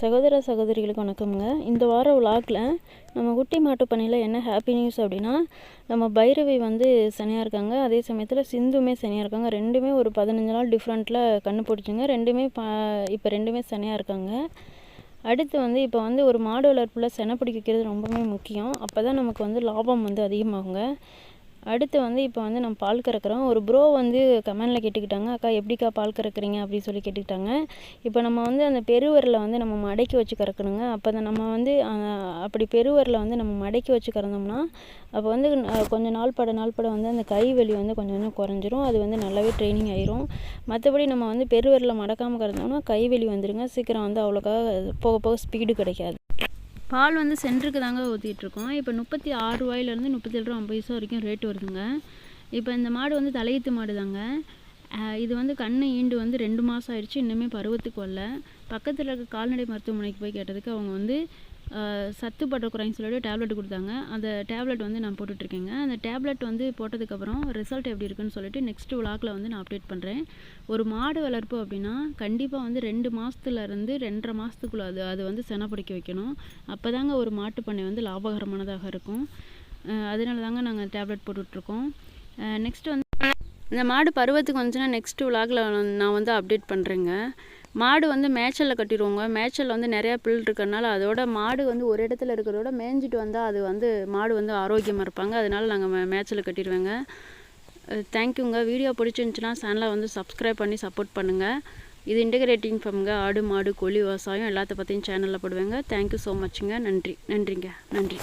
சகோதர சகோதரிகளுக்கு வணக்கம்ங்க. இந்த வார விலாகில் நம்ம குட்டி மாட்டு பணியில் என்ன ஹாப்பி நியூஸ் அப்படின்னா நம்ம பைரவி வந்து சனியாக இருக்காங்க. அதே சமயத்தில் சிந்துமே சனியாக இருக்காங்க. ரெண்டுமே ஒரு பதினஞ்சு நாள் டிஃப்ரெண்ட்டில் கண்ணு பிடிச்சிங்க. ரெண்டுமே பா இப்போ ரெண்டுமே சனியாக இருக்காங்க. அடுத்து வந்து இப்போ வந்து ஒரு மாடு வளர்ப்பில் செனை பிடிக்க வைக்கிறது ரொம்பவே முக்கியம். அப்போ தான் நமக்கு வந்து லாபம் வந்து அதிகமாகுங்க. அடுத்து வந்து இப்போ வந்து நம்ம பால் கறக்கிறோம். ஒரு ப்ரோ வந்து கமெண்டில் கேட்டுக்கிட்டாங்க அக்கா எப்படிக்கா பால் கறக்குறீங்க? அப்படின்னு சொல்லி கேட்டுக்கிட்டாங்க. இப்போ நம்ம வந்து அந்த பெருவரில் வந்து நம்ம மடக்கி வச்சு கறக்கணுங்க. அப்போ தான் நம்ம வந்து அப்படி பெருவரில் வந்து நம்ம மடக்கி வச்சு கறந்தோம்னா அப்போ வந்து கொஞ்சம் நாள் பட நாள் பட வந்து அந்த கை வலி வந்து கொஞ்சம் கொஞ்சம் குறைஞ்சிரும். அது வந்து நல்லாவே ட்ரைனிங் ஆயிரும். மற்றபடி நம்ம வந்து பெருவரில் மடக்காமல் கறந்தோம்னா கை வலி வந்துடுங்க சீக்கிரம் வந்து அவ்வளோக்கா போக போக ஸ்பீடு கிடைக்காது. பால் வந்து சென்டருக்கு தாங்க ஊற்றிட்டுருக்கோம் இப்போ முப்பத்தி ஆறு ரூபாயிலேருந்து முப்பத்தேழு ரூபா ஐம்பது பைசா வரைக்கும் ரேட் வருதுங்க. இப்போ இந்த மாடு வந்து தலையீத்து மாடு தாங்க. இது வந்து கண்ணு ஈண்டு வந்து ரெண்டு மாதம் ஆயிடுச்சு இன்னுமே பருவத்துக்கு வரல. பக்கத்தில் இருக்க கால்நடை மருத்துவமனைக்கு போய் கேட்டதுக்கு அவங்க வந்து சத்து பட்டக்குறைன்னு சொல்லிட்டு டேப்லெட் கொடுத்தாங்க. அந்த டேப்லெட் வந்து நான் போட்டுட்ருக்கேங்க. அந்த டேப்லெட் வந்து போட்டதுக்கப்புறம் ரிசல்ட் எப்படி இருக்குன்னு சொல்லிட்டு நெக்ஸ்ட் விளாக்கில் வந்து நான் அப்டேட் பண்ணுறேன் ஒரு மாடு வளர்ப்பு அப்படின்னா கண்டிப்பாக வந்து ரெண்டு மாதத்துலேருந்து ரெண்டரை மாதத்துக்குள்ளே அது அது வந்து செனை பிடிக்க வைக்கணும். அப்போ தாங்க ஒரு மாட்டு பண்ணை வந்து லாபகரமானதாக இருக்கும். அதனால தாங்க நாங்கள் டேப்லெட் போட்டுட்ருக்கோம். நெக்ஸ்ட் வந்து இந்த மாடு பருவத்துக்கு வந்துச்சுன்னா நெக்ஸ்ட் விளாகில் நான் வந்து அப்டேட் பண்ணுறேங்க மாடு வந்து மேய்ச்சலில் கட்டிடுவோங்க. மேய்ச்சல் வந்து நிறையா புல் இருக்கிறனால அதோட மாடு வந்து ஒரு இடத்துல இருக்கிறதோட மேய்ஞ்சிட்டு வந்தால் அது வந்து மாடு வந்து ஆரோக்கியமாக இருப்பாங்க. அதனால் நாங்கள் மே மேய்ச்சலில் கட்டிடுவேங்க. தேங்க்யூங்க வீடியோ பிடிச்சிருந்துச்சின்னா சேனலை வந்து சப்ஸ்கிரைப் பண்ணி சப்போர்ட் பண்ணுங்கள் இது இன்டகிரேட்டிங் ஃபம்ங்க ஆடு மாடு கோழி விவசாயம் எல்லாத்த பற்றியும் சேனலில் போடுவேங்க. தேங்க்யூ ஸோ மச்சுங்க நன்றி. நன்றிங்க. நன்றி.